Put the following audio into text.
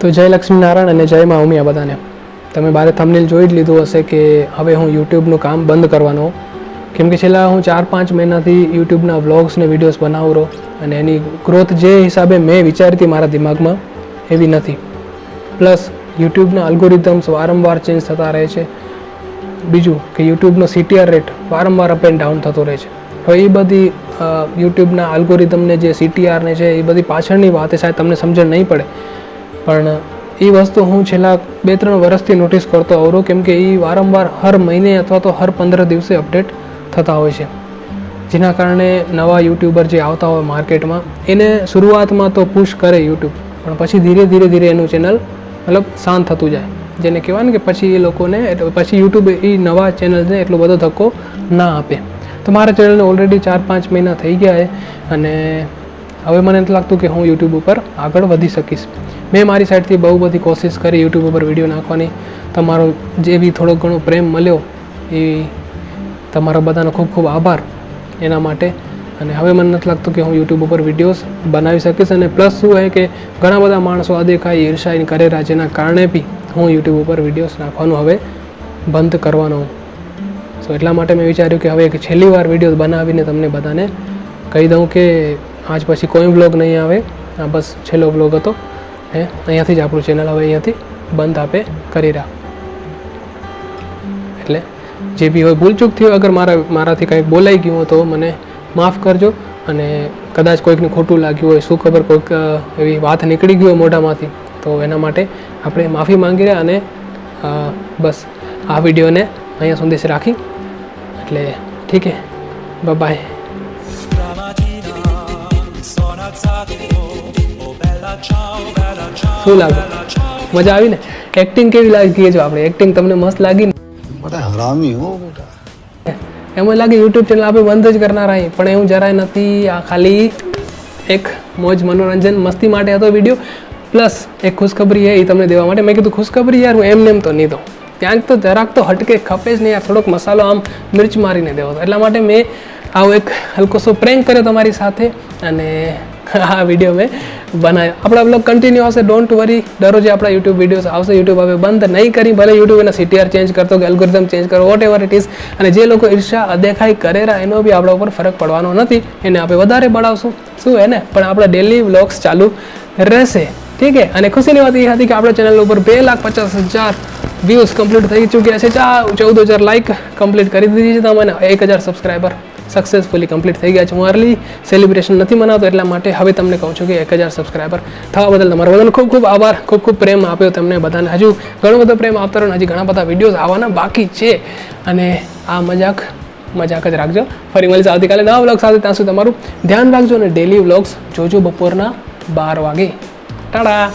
તો જય લક્ષ્મીનારાયણ અને જય મા ઉમિયા બધાને. તમે બારે થંબનેલ જોઈ જ લીધું હશે કે હવે હું યુટ્યુબનું કામ બંધ કરવાનો. કેમ કે છેલ્લા હું ચાર પાંચ મહિનાથી યુટ્યુબના વ્લોગ્સ ને વિડીયોઝ બનાવું અને એની ગ્રોથ જે હિસાબે મેં વિચારી હતી મારા દિમાગમાં, એવી નથી. પ્લસ યુટ્યુબના અલ્ગોરિધમ્સ વારંવાર ચેન્જ થતા રહે છે. બીજું કે યુટ્યુબનો સીટીઆર રેટ વારંવાર અપ એન્ડ ડાઉન થતો રહે છે. હવે એ બધી યુટ્યુબના અલ્ગોરિધમને જે સીટીઆરને છે એ બધી પાછળની વાત છે સાહેબ તમને સમજણ નહીં પડે. પણ એ વસ્તુ હું છેલ્લા બે ત્રણ વર્ષથી નોટિસ કરતો આવરો કેમ કે એ વારંવાર હર મહિને અથવા તો હર પંદર દિવસે અપડેટ થતા હોય છે. જેના કારણે નવા યુટ્યુબર જે આવતા હોય માર્કેટમાં એને શરૂઆતમાં તો પુશ કરે યુટ્યુબ પણ પછી ધીરે ધીરે ધીરે એનું ચેનલ મતલબ શાંત થતું જાય. જેને કહેવાય ને કે પછી એ લોકોને પછી યુટ્યુબ એ નવા ચેનલને એટલો બધો ધક્કો ના આપે. તો મારા ચેનલને ઓલરેડી ચાર પાંચ મહિના થઈ ગયા છે અને હવે મને નથી લાગતું કે હું યુટ્યુબ ઉપર આગળ વધી શકીશ. મેં મારી સાઈડથી બહુ બધી કોશિશ કરી યુટ્યુબ ઉપર વીડિયો નાખવાની. તમારો જે બી થોડો ઘણો પ્રેમ મળ્યો એ તમારા બધાનો ખૂબ ખૂબ આભાર એના માટે. અને હવે મને નથી લાગતું કે હું યુટ્યુબ ઉપર વિડીયોઝ બનાવી શકીશ. અને પ્લસ શું હોય કે ઘણા બધા માણસો અદેખાઈ ઈર્ષાઈ કરેલા જેના કારણે બી હું યુટ્યુબ ઉપર વિડીયોઝ નાખવાનું હવે બંધ કરવાનો સો એટલા માટે મેં વિચાર્યું કે હવે એક છેલ્લી વાર વીડિયો બનાવીને તમને બધાને કહી દઉં કે આજ પછી કોઈ બ્લોગ નહીં આવે. આ બસ છેલ્લો બ્લોગ હતો. હે, અહીંયાથી જ આપણું ચેનલ હવે અહીંયાથી બંધ આપે કરી રહ્યા એટલે જે બી હોય ભૂલચૂક થયું, અગર મારા, મારાથી કંઈક બોલાઈ ગયું હોય તો મને માફ કરજો. અને કદાચ કોઈકને ખોટું લાગ્યું હોય, શું ખબર, કોઈક એવી વાત નીકળી ગઈ હોય મોઢામાંથી, તો એના માટે આપણે માફી માંગી રહ્યા અને બસ આ વિડીયોને અહીંયા સુધી રાખી. એટલે ઠીક હે. બાય શું લાગે? મજા આવી ને? એક્ટિંગ કેવી લાગી જો આપણે? એક્ટિંગ તમને મસ્ત લાગી ને? બધા હરામી હો. બેટા લાગે યુટ્યુબ ચેનલ આપણે બંધ જ કરનાર અહીં. પણ એવું જરાય નથી. આ ખાલી એક મોજ મનોરંજન મસ્તી માટે હતો વીડિયો પ્લસ એક ખુશખબરી એ તમને દેવા માટે. મેં કીધું ખુશખબરી યાર હું એમને એમ તો નહીં તો ત્યાં તો જરાક તો હટકે ખપે જ નહીં યાર. થોડોક મસાલો આમ મિર્ચ મારીને દેવો. એટલા માટે મેં આવો એક હલકોસો પ્રેન્ક કર્યો તમારી સાથે. અને આ વીડિયો મેં બનાવ્યો. આપણા બ્લોગ કન્ટિન્યુ આવશે ડોન્ટ વરી દરરોજ આપણા યુટ્યુબ વિડીયોઝ આવશે. યુટ્યુબ હવે બંધ નહીં કરી, ભલે યુટ્યુબ એના સીટીઆર ચેન્જ કરતો કે એલ્ગોરિધમ ચેન્જ કરો વોટ એવર ઇટ ઇઝ અને જે લોકો ઈર્ષા અદેખાઈ કરેરા એનો બી આપણા ઉપર ફરક પડવાનો નથી. એને આપણે વધારે બળાવશું. શું હે ને? પણ આપણા ડેલી વ્લોગ્સ ચાલુ રહેશે. ઠીક છે અને ખુશીની વાત એ હતી કે આપણા ચેનલ ઉપર બે લાખ પચાસ હજાર વ્યૂઝ કમ્પ્લીટ થઈ ચૂક્યા છે. ચૌદ હજાર લાઇક કમ્પ્લીટ કરી દીધી છે તમને, એક હજાર સબસ્ક્રાઈબર સક્સેસફુલી કમ્પ્લીટ થઈ ગયા છે. હું અર્લી સેલિબ્રેશન નથી મનાવતો એટલા માટે હવે તમને કહું છું કે એક હજાર સબસ્ક્રાઈબર થવા બદલ તમારો બધાનો ખૂબ ખૂબ આભાર, ખૂબ ખૂબ પ્રેમ આપ્યો તમને બધાને. હજુ ઘણો બધો પ્રેમ આપતો રહ્યો હજી ઘણા બધા વિડીયોઝ આવવાના બાકી છે. અને આ મજાક મજાક જ રાખજો. ફરી મળીશ આવતીકાલે નવા વ્લોગ સાથે. ત્યાં સુધી તમારું ધ્યાન રાખજો અને ડેલી વ્લોગ્સ જોજો બપોરના બાર વાગે. ટાડા!